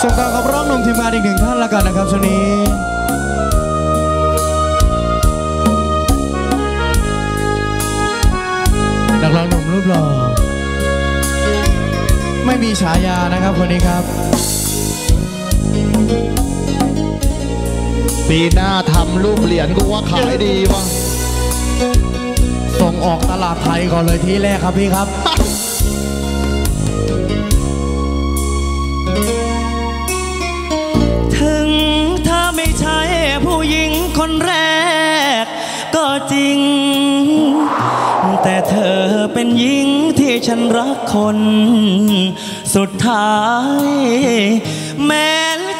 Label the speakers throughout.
Speaker 1: ส่งต่อกับร้องหนุ่มทีมงานอีกหนึ่งท่านละกันนะครับช่วงนี้นักร้องหนุ่มรูปหล่อไม่มีฉายานะครับคนนี้ครับ
Speaker 2: ปีหน้าทำรูปเหรียญกูว่าขายดีวะ
Speaker 1: ส่งออกตลาดไทยก่อนเลยที่แรกครับพี่ครับ
Speaker 3: กก็จริง แต่เธอเป็นหญิงที่ฉันรักคน สุดท้าย แม้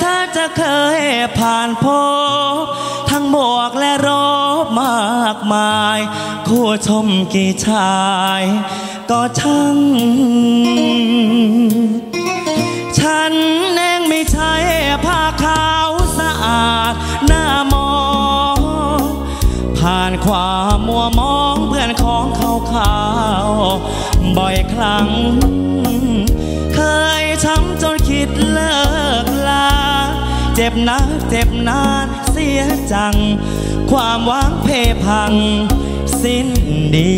Speaker 3: เธอจะเคยผ่านพบ ทั้งบวกและรบมากมาย คู่ชมกี่ชาย ก็ช่าง มมัวมองเพื่อนของเขาขาวบ่อยครั้ง เคยช้ำจนคิดเลิกลา เจ็บนักเจ็บนานเสียจัง ความหวังเพพัง สิ้นดี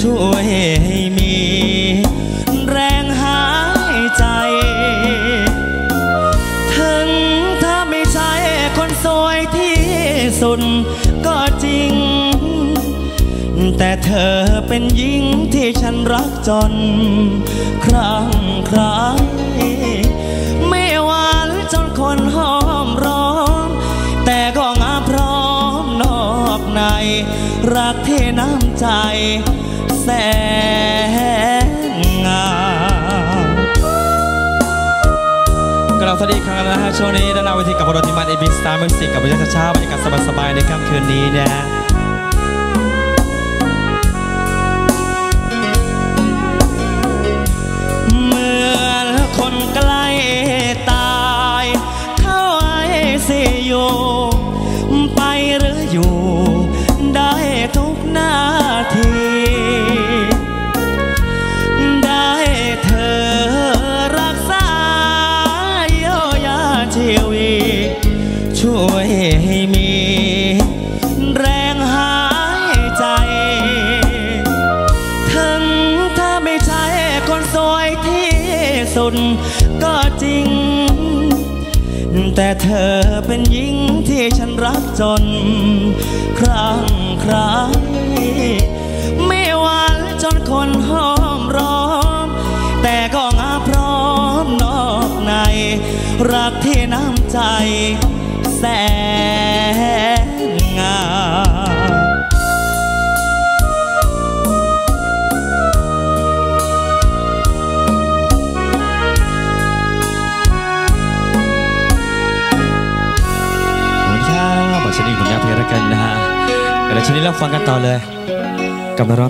Speaker 3: ช่วยให้มีแรงหายใจ ถึงเธอไม่ใช่คนสวยที่สุดก็จริง แต่เธอเป็นหญิงที่ฉันรักจน ครั้งครไม่ รักเทน้ำใจแสนงาม
Speaker 4: กลับสวัสดีอีกครั้งนะฮะช่วงนี้ด้านหน้าเวทีกับบรทีมันเอบิสตาร์มิวสิกกับบรรยากาศเช้าบรรยากาศสบายๆในค่ำคืนนี้นะฮะ
Speaker 3: สุดก็จริง แต่เธอเป็นหญิงที่ฉันรักจน ครั้งคราไม่หวานจนคนหอมร้อม แต่ก็งาพร้อมนอกใน รักที่น้ำใจแสน
Speaker 4: กันนะฮะเดี๋ยวชนี้เราฟังกันต่อเลยกับนร้อง